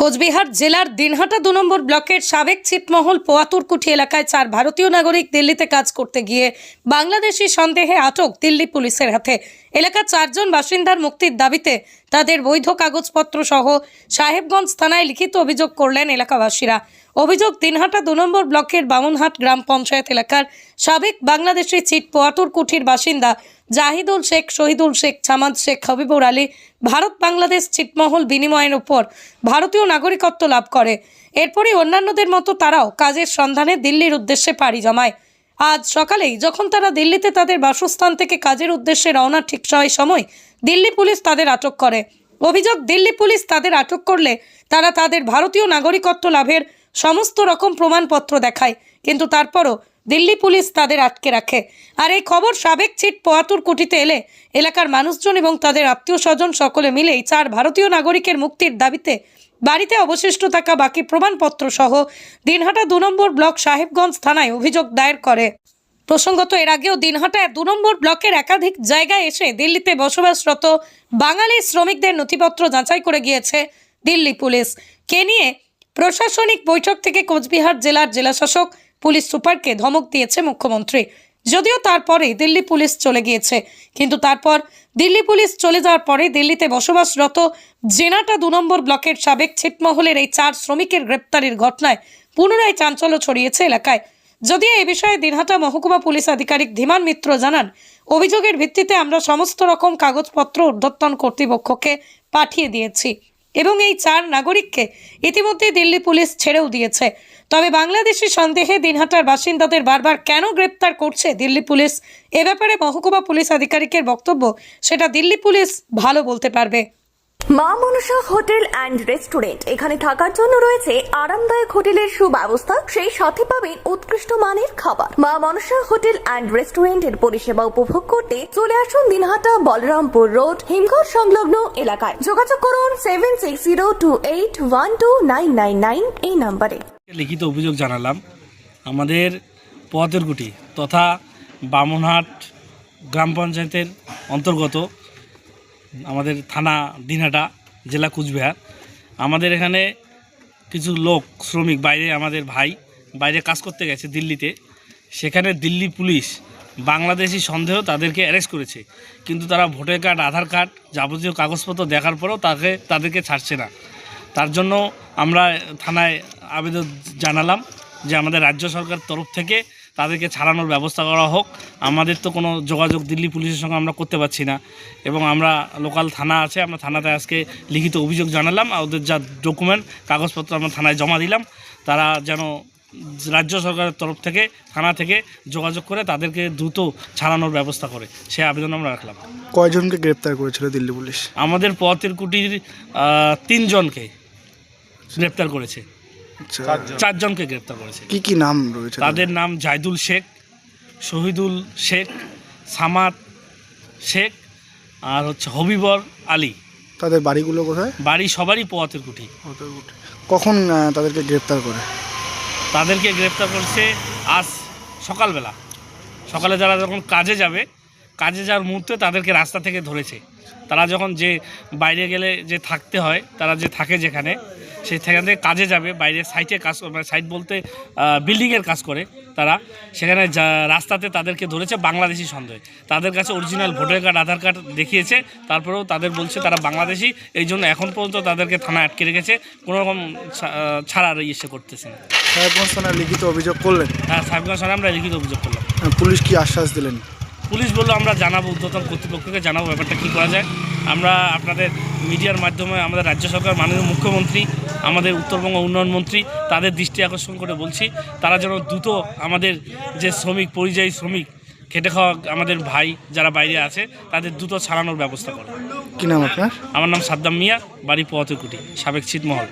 কোচবিহার জেলার দিনহাটা দু নম্বর ব্লকের সাবেক ছিটমহল পোয়াতুরকুঠি এলাকায় চার ভারতীয় নাগরিক দিল্লিতে কাজ করতে গিয়ে বাংলাদেশি সন্দেহে আটক দিল্লি পুলিশের হাতে। এলাকার চারজন বাসিন্দার মুক্তির দাবিতে তাদের বৈধ কাগজপত্র সহ সাহেবগঞ্জ থানায় লিখিত অভিযোগ করলেন এলাকাবাসীরা। অভিযোগ দিনহাটা দু নম্বর ব্লকের বামুনহাট গ্রাম পঞ্চায়েত এলাকার সাবেক বাংলাদেশি চিট পোয়াতুরকুঠির বাসিন্দা জাহিদুল শেখ, শহীদুল শেখ, ছামাদ শেখ, হবিবুর আলী ভারত বাংলাদেশ ছিটমহল বিনিময়ের উপর ভারতীয় নাগরিকত্ব লাভ করে। এরপরই অন্যান্যদের মতো তারাও কাজের সন্ধানে দিল্লির উদ্দেশ্যে পাড়ি জমায়। আজ সকালেই যখন তারা দিল্লিতে তাদের বাসস্থান থেকে কাজের উদ্দেশ্যে রওনা ঠিক হয় সময় দিল্লি পুলিশ তাদের আটক করে। অভিযোগ, দিল্লি পুলিশ তাদের আটক করলে তারা তাদের ভারতীয় নাগরিকত্ব লাভের সমস্ত রকম প্রমাণপত্র দেখায়। কিন্তু তারপরও দিল্লি পুলিশ তাদের আটকে রাখে। আর এই খবর সাবেক চিট পোয়াতুর কুটিতে এলে এলাকার মানুষজন এবং তাদের আত্মীয় স্বজন সকলে মিলেই চার ভারতীয় নাগরিকের মুক্তির দাবিতে বাড়িতে অবশিষ্ট থাকা বাকি প্রমাণপত্র সহ দিনহাটা দু নম্বর ব্লক সাহেবগঞ্জ থানায় অভিযোগ দায়ের করে। প্রসঙ্গত, এর আগেও দিনহাটা দু নম্বর ব্লকের একাধিক জায়গায় এসে দিল্লিতে বসবাসরত বাঙালি শ্রমিকদের নথিপত্র যাচাই করে গিয়েছে দিল্লি পুলিশ। কে নিয়ে প্রশাসনিক বৈঠক থেকে কোচবিহার জেলার জেলাশাসক পুলিশ সুপারকে ধমক দিয়েছে মুখ্যমন্ত্রী। যদিও তারপরে দিল্লি পুলিশ চলে গিয়েছে, কিন্তু তারপর দিল্লি পুলিশ চলে যাওয়ার পরে দিল্লিতে বসবাসরত জেনাটা দু নম্বর ব্লকের সাবেক ছিটমহলের এই চার শ্রমিকের গ্রেপ্তারির ঘটনায় পুনরায় চাঞ্চল্য ছড়িয়েছে এলাকায়। যদিও এ বিষয়ে দিনহাটা মহকুমা পুলিশ আধিকারিক ধীমান মিত্র জানান, অভিযোগের ভিত্তিতে আমরা সমস্ত রকম কাগজপত্র ঊর্ধ্বতন কর্তৃপক্ষকে পাঠিয়ে দিয়েছি। এবং এই চার নাগরিককে ইতিমধ্যে দিল্লি পুলিশ ছেড়েও দিয়েছে। তবে বাংলাদেশি সন্দেহে দিনহাটার বাসিন্দাদের বারবার কেন গ্রেপ্তার করছে দিল্লি পুলিশ? এ ব্যাপারে মহকুমা পুলিশ আধিকারিকের বক্তব্য সেটা দিল্লি পুলিশ ভালো বলতে পারবে। মা মনসা হোটেল অ্যান্ড রেস্টুরেন্ট। এখানে থাকার জন্য রয়েছে আরামদায়ক হোটেলের সুব্যবস্থা। সেই সাথে পাবেন উৎকৃষ্ট মানের খাবার। মা মনসা হোটেল অ্যান্ড রেস্টুরেন্টের পরিষেবা উপভোগ করতে চলে আসুন দিনহাটা বলরামপুর রোড, হিমঘর সংলগ্ন এলাকায়। যোগাযোগ করুন seven six zero two eight one two nine nine nine এই নাম্বারে। লিখিত অভিযোগ জানালাম। আমাদের পথেরকুটি তথা বামনহাট গ্রাম পঞ্চায়েতের অন্তর্গত আমাদের থানা দিনহাটা জেলা কুচবিহার। আমাদের এখানে কিছু লোক, শ্রমিক, বাইরে আমাদের ভাই, বাইরে কাজ করতে গেছে দিল্লিতে। সেখানে দিল্লি পুলিশ বাংলাদেশি সন্দেহ তাদেরকে অ্যারেস্ট করেছে। কিন্তু তারা ভোটার কার্ড, আধার কার্ড যাবতীয় কাগজপত্র দেখার পরেও তাকে, তাদেরকে ছাড়ছে না। তার জন্য আমরা থানায় আবেদন জানালাম যে আমাদের রাজ্য সরকার তরফ থেকে তাদেরকে ছাড়ানোর ব্যবস্থা করা হোক। আমাদের তো কোনো যোগাযোগ দিল্লি পুলিশের সঙ্গে আমরা করতে পারছি না। এবং আমরা লোকাল থানা আছে আমরা থানাতে আজকে লিখিত অভিযোগ জানালাম আর ওদের যা ডকুমেন্ট কাগজপত্র আমরা থানায় জমা দিলাম। তারা যেন রাজ্য সরকারের তরফ থেকে থানা থেকে যোগাযোগ করে তাদেরকে দ্রুত ছাড়ানোর ব্যবস্থা করে। সে আবেদন আমরা রাখলাম। কয়জনকে গ্রেপ্তার করেছিল দিল্লি পুলিশ? আমাদের পথের কুটির তিনজনকে গ্রেপ্তার করেছে। চারজনকে গ্রেপ্তার করেছে। কি কি নাম রয়েছে তাদের? নাম জাইদুল শেখ শহীদুল শেখ সামাদ শেখ আর হচ্ছে হবিবর আলী। তাদের বাড়িগুলো কোথায়? বাড়ি সবারই পথের কুঠি। কখন তাদেরকে গ্রেপ্তার করে? তাদেরকে গ্রেপ্তার করছে আজ সকালবেলা। সকালে যারা যখন কাজে যাবে কাজে যাওয়ার মুহূর্তে তাদেরকে রাস্তা থেকে ধরেছে। তারা যখন যে বাইরে গেলে যে থাকতে হয় তারা যে থাকে যেখানে সেই সেখান থেকে কাজে যাবে বাইরে সাইটে কাজ মানে সাইট বলতে বিল্ডিংয়ের কাজ করে তারা। সেখানে যা রাস্তাতে তাদেরকে ধরেছে বাংলাদেশি সন্দেহে। তাদের কাছে original voter card Aadhaar card দেখিয়েছে তারপরেও তাদের বলছে তারা বাংলাদেশি এই জন্য এখন পর্যন্ত তাদেরকে থানায় আটকে রেখেছে। কোনো রকম ছা- আহ, ছাড়ার ইসে করতেছে না। সাহেবগঞ্জ থানায় লিখিত অভিযোগ করলেন? হ্যাঁ সাহেবগঞ্জ থানায় আমরা লিখিত অভিযোগ করলাম। পুলিশ কি আশ্বাস দিলেন? পুলিশ বলল আমরা জানাব উদ্যতন কর্তৃপক্ষকে জানাব ব্যাপারটা কী করা যায়। আমরা আপনাদের মিডিয়ার মাধ্যমে আমাদের রাজ্য সরকার মাননীয় মুখ্যমন্ত্রী আমাদের উত্তরবঙ্গ উন্নয়ন মন্ত্রী তাদের দৃষ্টি আকর্ষণ করে বলছি তারা যেন দ্রুত আমাদের যে শ্রমিক পরিযায়ী শ্রমিক খেটে খাওয়া আমাদের ভাই যারা বাইরে আছে তাদের দ্রুত ছাড়ানোর ব্যবস্থা করে। কি নাম আপনার? আমার নাম সাদ্দাম মিয়া বাড়ি পোয়াতেকুটি সাবেক ছিটমহল।